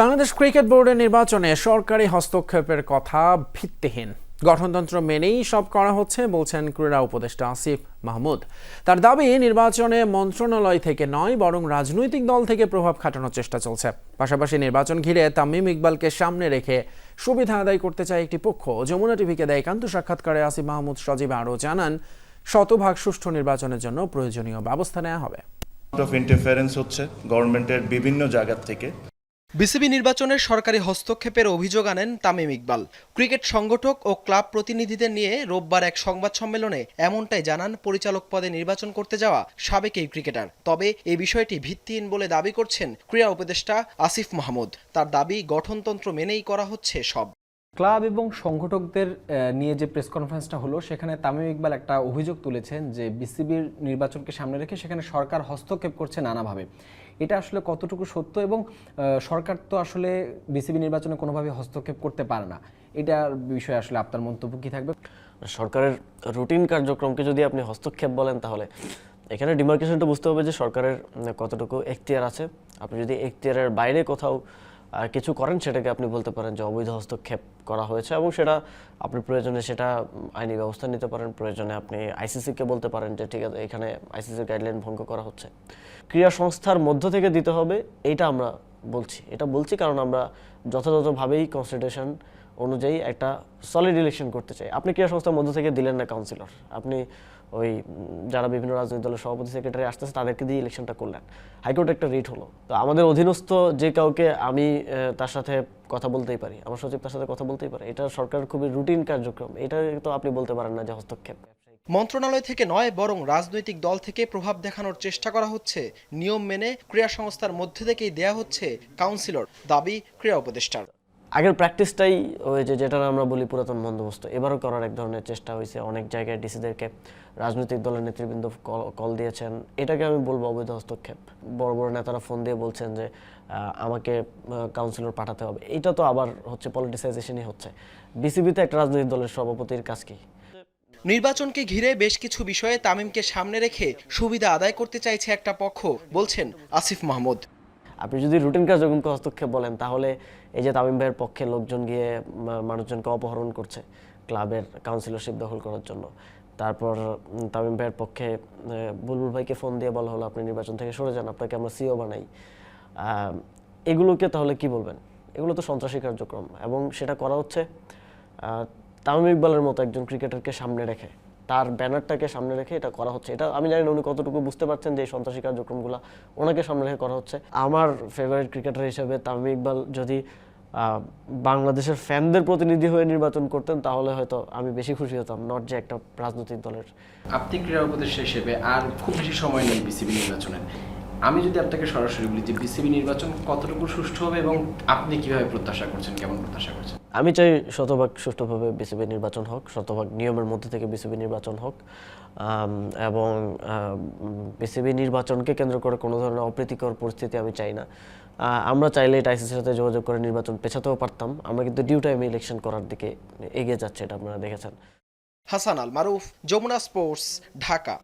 Bangladesh cricket বোর্ডের নির্বাচনে সরকারি হস্তক্ষেপের কথা ভিত্তিহীন। গঠনতন্ত্র মেনেই সব করা হচ্ছে, বলছেন ক্রীড়া উপদেষ্টা আসিফ মাহমুদ। তার দাবি, নির্বাচনে মন্ত্রণালয় থেকে নয়, বরং রাজনৈতিক দল থেকে প্রভাব খাটানোর চেষ্টা চলছে। পাশাপাশি নির্বাচন ঘিরে তামিম ইকবালকে সামনে রেখে সুবিধা আদায় করতে চায় একটি পক্ষ। যমুনা টিভিকে দেয় একান্ত সাক্ষাৎকারে আসিফ মাহমুদ সজীব আরও জানান, শতভাগ সুষ্ঠু নির্বাচনের জন্য প্রয়োজনীয় ব্যবস্থা নেওয়া হবে। অফ ইন্টারফারেন্স হচ্ছে গভর্নমেন্টের বিভিন্ন জায়গা থেকে। বিসিবি নির্বাচনে সরকারি হস্তক্ষেপের অভিযোগ আনেন তামিম ইকবাল। ক্রিকেট সংগঠক ও ক্লাব প্রতিনিধিদের নিয়ে রোববার এক সংবাদ সম্মেলনে এমনটাই জানান পরিচালক পদে নির্বাচন করতে যাওয়া সাবেক এই ক্রিকেটার। তবে এই বিষয়টি ভিত্তিহীন বলে দাবি করছেন ক্রীড়া উপদেষ্টা আসিফ মাহমুদ। তার দাবি গঠনতন্ত্র মেনেই করা হচ্ছে সব। ক্লাব এবং সংগঠকদের নিয়ে যে প্রেস কনফারেন্সটা হলো, সেখানে তামিম ইকবাল একটা অভিযোগ তুলেছেন যে বিসিবির নির্বাচনকে সামনে রেখে সেখানে সরকার হস্তক্ষেপ করছে নানাভাবে। এটা আসলে কতটুকু সত্য এবং সরকার তো আসলে বিসিবি নির্বাচনে কোনোভাবে হস্তক্ষেপ করতে পারে না? এটার বিষয়ে আসলে আপনার মন্তব্য কি থাকবে? সরকারের রুটিন কার্যক্রমকে যদি আপনি হস্তক্ষেপ বলেন তাহলে, এখানে ডিমার্কেশনটা বুঝতে হবে যে সরকারের কতটুকু এখতিয়ার আছে। আপনি যদি এখতিয়ারের বাইরে কোথাও কিছু করেন, সেটাকে আপনি বলতে পারেন যে অবৈধ হস্তক্ষেপ করা হয়েছে এবং সেটা আপনি প্রয়োজনে সেটা আইনি ব্যবস্থা নিতে পারেন, প্রয়োজনে আপনি আইসিসিকে বলতে পারেন যে ঠিক আছে, এখানে আইসিসির গাইডলাইন ভঙ্গ করা হচ্ছে। ক্রীড়া সংস্থার মধ্য থেকে দিতে হবে, এটা আমরা বলছি। এটা বলছি কারণ আমরা যথাযথভাবেই কনস্টিটিউশন অনুযায়ী একটা সলিড ইলেকশন করতে চাই। আপনি ক্রীড়া সংস্থার মধ্য থেকে দিলেন না কাউন্সিলর আপনি ওই যারা বিভিন্ন রাজনৈতিক দলের সভাপতি সেক্রেটারি আসতেছে, তাদেরকে দিয়ে ইলেকশনটা করলেন। হাইকোর্টে একটা রিট হলো। তো আমাদের অধীনস্থ যে কাউকে আমি তার সাথে কথা বলতেই পারি, আমার সচিব তার সাথে কথা বলতেই পারে, এটা সরকারের খুবই রুটিন কার্যক্রম। এটা তো আপনি বলতে পারেন না যে হস্তক্ষেপ। মন্ত্রণালয় থেকে নয়, বরং রাজনৈতিক দল থেকে প্রভাব দেখানোর চেষ্টা করা হচ্ছে। নিয়ম মেনে ক্রীড়া সংস্থার মধ্যে থেকেই দেয়া হচ্ছে কাউন্সিলর, দাবি ক্রীড়া উপদেষ্টার। আগের প্র্যাকটিসটাই যে যেটা আমরা বলি পুরাতন বন্দোবস্ত। এবারও করার এক ধরনের চেষ্টা হয়েছে। অনেক জায়গায় ডিসিদেরকে রাজনৈতিক দলের নেতৃবৃন্দ কল দিয়েছেন। এটাকে আমি বলব অবৈধ হস্তক্ষেপ। বড় বড় নেতারা ফোন দিয়ে বলছেন যে আমাকে কাউন্সিলর পাঠাতে হবে। এটা তো আবার হচ্ছে পলিটিসাইজেশনই হচ্ছে। বিসিবিতে একটা রাজনৈতিক দলের সভাপতির কাজ কি? নির্বাচনকে ঘিরে বেশ কিছু বিষয়ে তামিমকে সামনে রেখে সুবিধা আদায় করতে চাইছে একটা পক্ষ, বলছেন আসিফ মাহমুদ। আপনি যদি রুটিন কার্যক্রমকে হস্তক্ষেপ বলেন, তাহলে এই যে তামিম ভাইয়ের পক্ষে লোকজন গিয়ে মানুষজনকে অপহরণ করছে ক্লাবের কাউন্সিলরশিপ দখল করার জন্য। তারপর তামিম ভাইয়ের পক্ষে বুলবুল ভাইকে ফোন দিয়ে বলা হলো, আপনি নির্বাচন থেকে সরে যান, আপনাকে আমরা সিও বানাই। এগুলোকে তাহলে কি বলবেন? এগুলো তো সন্ত্রাসী কার্যক্রম এবং সেটা করা হচ্ছে। তামিম ইকবালের মতো একজন ক্রিকেটারকে সামনে রেখে, তার ব্যানারটাকে সামনে রেখে এটা করা হচ্ছে। এটা আমি জানি না উনি কতটুকু বুঝতে পারছেন যে এই সন্ত্রাসী কার্যক্রমগুলো ওনাকে সামনে রেখে করা হচ্ছে। আমার ফেভারিট ক্রিকেটার হিসেবে তামিম ইকবাল যদি বাংলাদেশের ফ্যানদের প্রতিনিধি হয়ে নির্বাচন করতেন, তাহলে হয়তো আমি বেশি খুশি হতাম নট যে একটা রাজনৈতিক দলের। আপনি ক্রীড়া উপদেষ্টা হিসেবে আর খুব বেশি সময় নেই বিসিবি নির্বাচনের আমি যদি আপনাকে সরাসরি বলি যে বিসিবি নির্বাচন কতটুকু সুষ্ঠু হবে এবং আপনি কীভাবে প্রত্যাশা করছেন, কেমন প্রত্যাশা করছেন? আমি চাই শতভাগ সুষ্ঠুভাবে বিসিবি নির্বাচন হোক, শতভাগ নিয়মের মধ্যে থেকে বিসিবি নির্বাচন হোক এবং বিসিবি নির্বাচনকে কেন্দ্র করে কোনো ধরনের অপ্রীতিকর পরিস্থিতি আমি চাই না। আমরা চাইলে এটা আইসিসির সাথে যোগাযোগ করে নির্বাচন পেছাতেও পারতাম, আমরা কিন্তু ডিউ টাইমে ইলেকশন করার দিকে এগিয়ে যাচ্ছে এটা আপনারা দেখেছেন। হাসান আল মারুফ, যমুনা স্পোর্টস ঢাকা।